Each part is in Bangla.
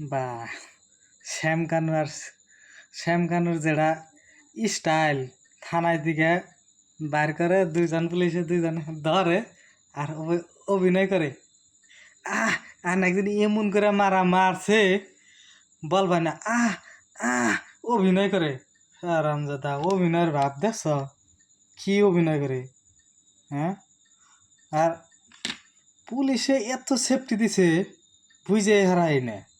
বা শ্যাম কানু আর শ্যাম কানুর যেটা স্টাইল থানায় দিকে বার করে, দুইজন পুলিশে দুইজন ধরে আর অভিনয় করে। আহ, আর একদিন এমন করে মারা মারছে বলবা না, আহ আহ, অভিনয় করে। রামজাদা, অভিনয়ের ভাব দেখছ? কি অভিনয় করে? হ্যাঁ? আর পুলিশে এত সেফটি দিছে, বুঝে হারাই না।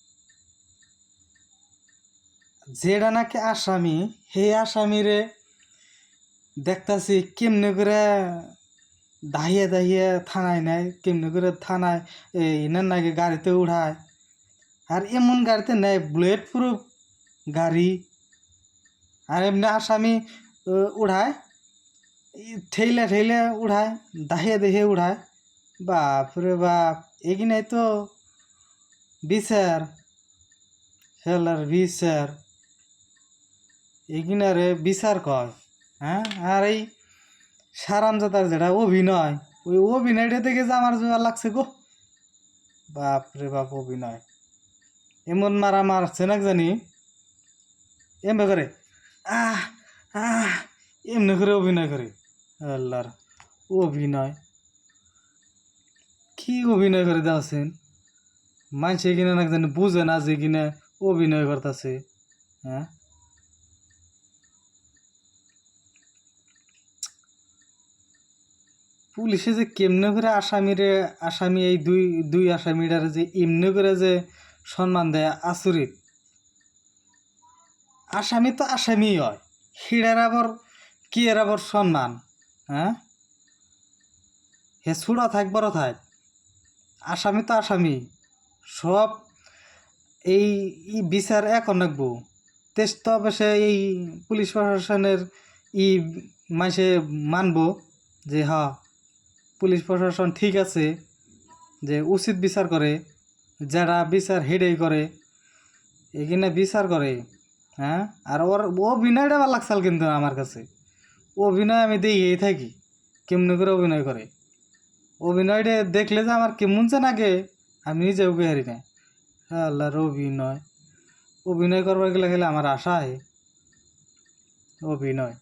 যেটা নাকি আসামি, সেই আসামিরে দেখতাছি কেমনে করে দাহিয়ে দাহিয়ে থানায় নেয়, কেমনে করে থানায় এই এনার নাকি গাড়িতে উঠায়। আর এমন গাড়িতে নেয়, বুলেট প্রুফ গাড়ি। আর এমনি আসামি উঠায়। ঠেলে ঠেলে উঠায়, দাহিয়ে দাহিয়ে উঠায়। বাপরে বাপ এগিনাই তো? বিচার। হেলার বিচার। এগিনারে বিচার কয় হ্যাঁ? আর এই সারামজাতার যেটা অভিনয়, ওই অভিনয়টা দেখে যে আমার জোয়া লাগছে গো। বাপরে বাপ, অভিনয়। এমন মারা মারছে না জানি? এমনি করে, আহ আহ, এমনি করে অভিনয় করে। আল্লাহর অভিনয়। কি অভিনয় করে দেওয়াছেন মানুষে কিনা না জানি বুঝে না যে কিনা অভিনয় করতেছে হ্যাঁ? পুলিশে যে কেমনে করে আসামিরে, আসামি এই দুই দুই আসামিটার যে এমনি করে যে সম্মান দেয় আচরিত? আসামি তো আসামি হয়। হিড়ার আবার কি এর আবার সম্মান? হ্যাঁ? হে ছুড়া থাক, বড় থাক। আসামি তো আসামি। সব এই বিচার এখন রাখব। তেজ তো অবশ্যই এই পুলিশ প্রশাসনের ই মাসে মানবো যে হ। পুলিশ প্রশাসন ঠিক আছে যে উচিত বিচার করে, যারা বিচার হেডেই করে, এখানে বিচার করে হ্যাঁ? আর ওর অভিনয়টা ভালো লাগছিল কিন্তু আমার কাছে। অভিনয় আমি দেখেই থাকি, কেমনি করে অভিনয় করে। অভিনয়টা দেখলে যে আমার কেমন যে নাগে আমি নিজেও হারি না। আল্লাহর অভিনয়। অভিনয় করবার গেলে গেলে আমার আশা হয় অভিনয়।